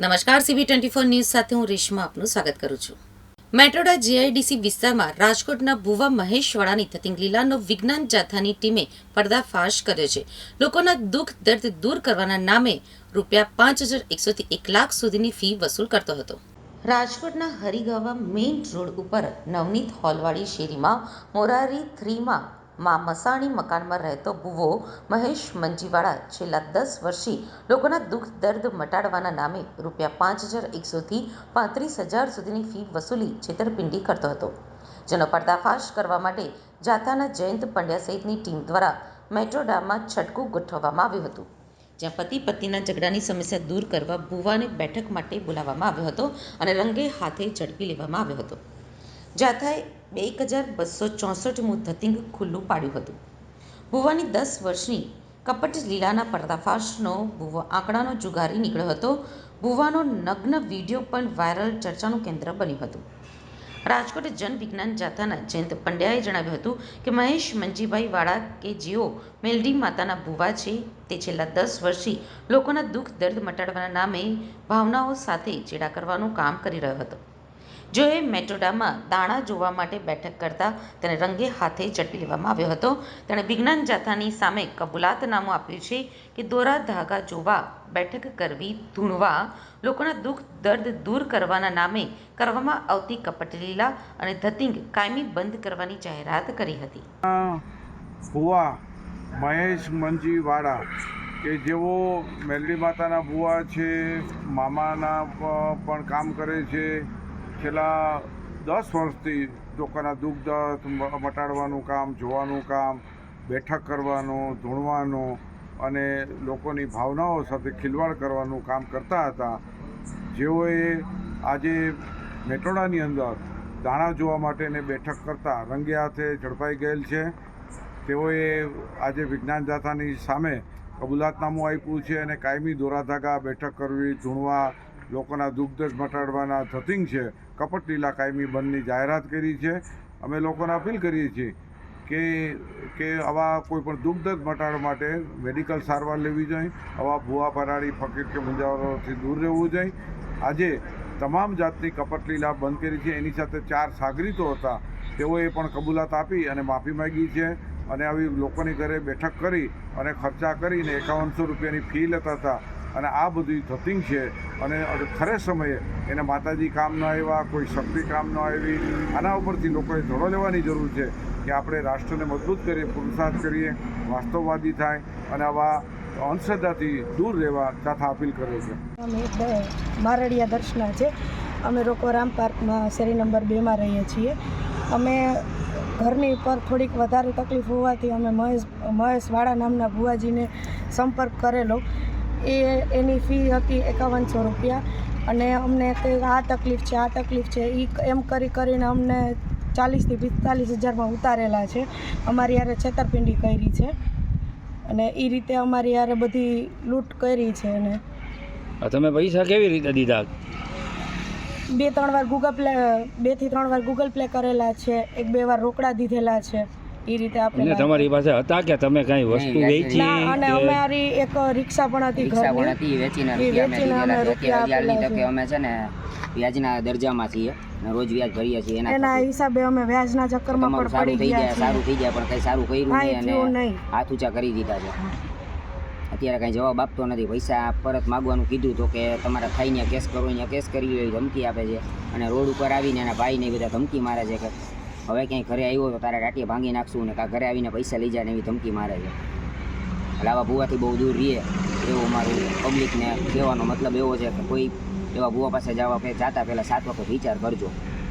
નમસ્કાર CB twenty four news સાથે હું રેશમા આપનું સ્વાગત કરું છું. મેટ્રોડા જીઆઈડીસી વિસ્તારમાં રાજકોટના ભુવા મહેશવાડાની થતી લીલાનો વિજ્ઞાન જાથાની ટીમે પર્દાફાશ કર્યો છે. લોકોના દુઃખ, દર્દ દૂર કરવાના નામે રૂપિયા પાંચ હજાર એકસોથી એક લાખ સુધીની ફી વસૂલ કરતો હતો. રાજકોટના હરિગાવા મેઇન રોડ ઉપર નવનીત હોલવાડી શેરીમાં મોરારી થ્રીમાં માં મસાણી મકાનમાં રહેતો ભુવો મહેશ મંજીવાળા છેલ્લા દસ વર્ષથી લોકોના દુઃખ, દર્દ મટાડવાના નામે રૂપિયા પાંચ હજાર એકસોથી પાંત્રીસ હજાર સુધીની ફી વસૂલી છેતરપિંડી કરતો હતો. જેનો પર્દાફાશ કરવા માટે જાથાના જયંત પંડ્યા સહિતની ટીમ દ્વારા મેટ્રોડામાં છટકું ગોઠવવામાં આવ્યું હતું. જ્યાં પતિ પત્નીના ઝઘડાની સમસ્યા દૂર કરવા ભુવાને બેઠક માટે બોલાવવામાં આવ્યો હતો અને રંગે હાથે ઝડપી લેવામાં આવ્યો હતો. જાથાએ બે એક હજાર બસો ચોસઠમું ધતિંગ ખુલ્લું પાડ્યું હતું. ભુવાની દસ વર્ષની કપટ લીલાના પર્દાફાશનો ભુવા આંકડાનો જુગારી નીકળ્યો હતો. ભુવાનો નગ્ન વીડિયો પણ વાયરલ ચર્ચાનું કેન્દ્ર બન્યું હતું. રાજકોટ જન વિજ્ઞાન જાથાના જયંત પંડ્યાએ જણાવ્યું હતું કે મહેશ મંજીભાઈ વાળા કે જેઓ મેલડી માતાના ભુવા છે તે છેલ્લા દસ વર્ષથી લોકોના દુઃખ દર્દ મટાડવાના નામે ભાવનાઓ સાથે ચેડા કરવાનું કામ કરી રહ્યો હતો. જોએ મેટ્રોડામાં દાણા જોવા માટે બેઠક કરતા તેને રંગે હાથે ઝડપી લેવામાં આવ્યો હતો. તેણે વિજ્ઞાન જાથાની સામે કબૂલાતનામું આપ્યું છે કે દોરા ધાગા જોવા બેઠક કરવી, ધૂણવા, લોકોના દુઃખ, દર્દ દૂર કરવાના નામે કરવામાં આવતી કપટલીલા અને ધતિંગ કાયમી બંધ કરવાની જાહેરાત કરી હતી. ભુવા, મહેશ મંજીવાળા, કે જેઓ મેલડી માતાના ભુવા છે, મામાના પણ કામ કરે છે છેલ્લા દસ વર્ષથી લોકોના દુઃખ દર્દ મટાડવાનું કામ, જોવાનું કામ, બેઠક કરવાનું, ધૂણવાનું અને લોકોની ભાવનાઓ સાથે ખિલવાડ કરવાનું કામ કરતા હતા. જેઓએ આજે મેટોડાની અંદર દાણા જોવા માટેને બેઠક કરતા રંગે હાથે ઝડપાઈ ગયેલ છે. તેઓએ આજે વિજ્ઞાન દાતાની સામે કબૂલાતનામું આપ્યું છે અને કાયમી દોરાધાગા બેઠક કરવી, ધૂણવા લોકોના દુઃખદર્દ મટાડવાના ધતિંગ છે. કપટ લીલા કાયમી બંધની જાહેરાત કરી છે. અમે લોકોને અપીલ કરીએ છીએ કે કે આવા કોઈ પણ દુઃખ દર્દ મટાડવા માટે મેડિકલ સારવાર લેવી જોઈએ. આવા ભૂવા પરાળી, ફકીર કે મુંજાવરોથી દૂર રહેવું જોઈએ. આજે તમામ જાતની કપટ લીલા બંધ કરી છે. એની સાથે ચાર સાગરીતો હતા. તેઓએ પણ કબૂલાત આપી અને માફી માગી છે અને આવી લોકોની ઘરે બેઠક કરી અને ખર્ચા કરીને એકાવનસો રૂપિયાની ફી લેતા હતા. અને આ બધી થતિંગ છે અને ખરે સમયે એને માતાજી કામ ન આવ્યા, કોઈ શક્તિ કામ ન આવી, આના ઉપરથી લોકોએ ધોળો લેવાની જરૂર છે કે આપણે રાષ્ટ્રને મજબૂત કરીએ, પુરુષાર્થ કરીએ, વાસ્તવવાદી થાય અને આવા અંધશ્રદ્ધાથી દૂર રહેવા તથા અપીલ કરે છે. અમે મારડિયા દર્શના છે. અમે લોકો રામ પાર્કમાં શેરી નંબર બેમાં રહીએ છીએ. અમે ઘરની પર થોડીક વધારે તકલીફ હોવાથી અમે મહેશ, મહેશવાળા નામના ભુવાજીને સંપર્ક કરેલો. એ એની ફી હતી એકાવનસો રૂપિયા. અને અમને કંઈ આ તકલીફ છે આ તકલીફ છે એ એમ કરી કરીને અમને ચાલીસથી પિસ્તાલીસ હજારમાં ઉતારેલા છે. અમારી યારે છેતરપિંડી કરી છે. અને એ રીતે અમારી યારે બધી લૂંટ કરી છે અને તમે પૈસા કેવી રીતે દીધા? બે ત્રણ વાર ગૂગલ પ્લે બેથી ત્રણ વાર ગૂગલ પ્લે કરેલા છે એક બે વાર રોકડા દીધેલા છે. એ રીતે આપણે તમારી પાસે હતા કે તમે કઈ વસ્તુ વેચી. અને કે અમારી એક રિક્ષા પણ હતી રિક્ષા પણ હતી વેચીને રૂપિયા અમે રૂપિયા આપેલા છે. અમે છે ને વ્યાજના દરજામાં છીએ અને રોજ વ્યાજ ભરીએ છીએ એના એના હિસાબે અમે વ્યાજના ચક્કરમાં પણ સારું પડી થઈ ગયા સારું થઈ ગયા પણ કઈ સારું કર્યું નહીં અને હાથ ઊંચા કરી દીધા છે. અત્યારે કઈ જવાબ આપતો નથી. પૈસા પરત માગવાનું કીધું તો કે તમારા થાય ને કેસ કરો અહીંયા કેસ કરી ધમકી આપે છે. અને રોડ ઉપર આવીને એના ભાઈને એ બધા ધમકી મારે છે કે હવે ક્યાંય ઘરે આવ્યો તો તારા રાટીએ ભાંગી નાખશું ને કાં ઘરે આવીને પૈસા લઈ જાય ને એવી ધમકી મારે છે. એટલે આવા ભૂવાથી બહુ દૂર રહીએ, એવું મારું પબ્લિકને કહેવાનો મતલબ એવો છે કે કોઈ એવા ભૂવા પાસે જવા પે જાતા પહેલાં સાત વખત વિચાર કરજો.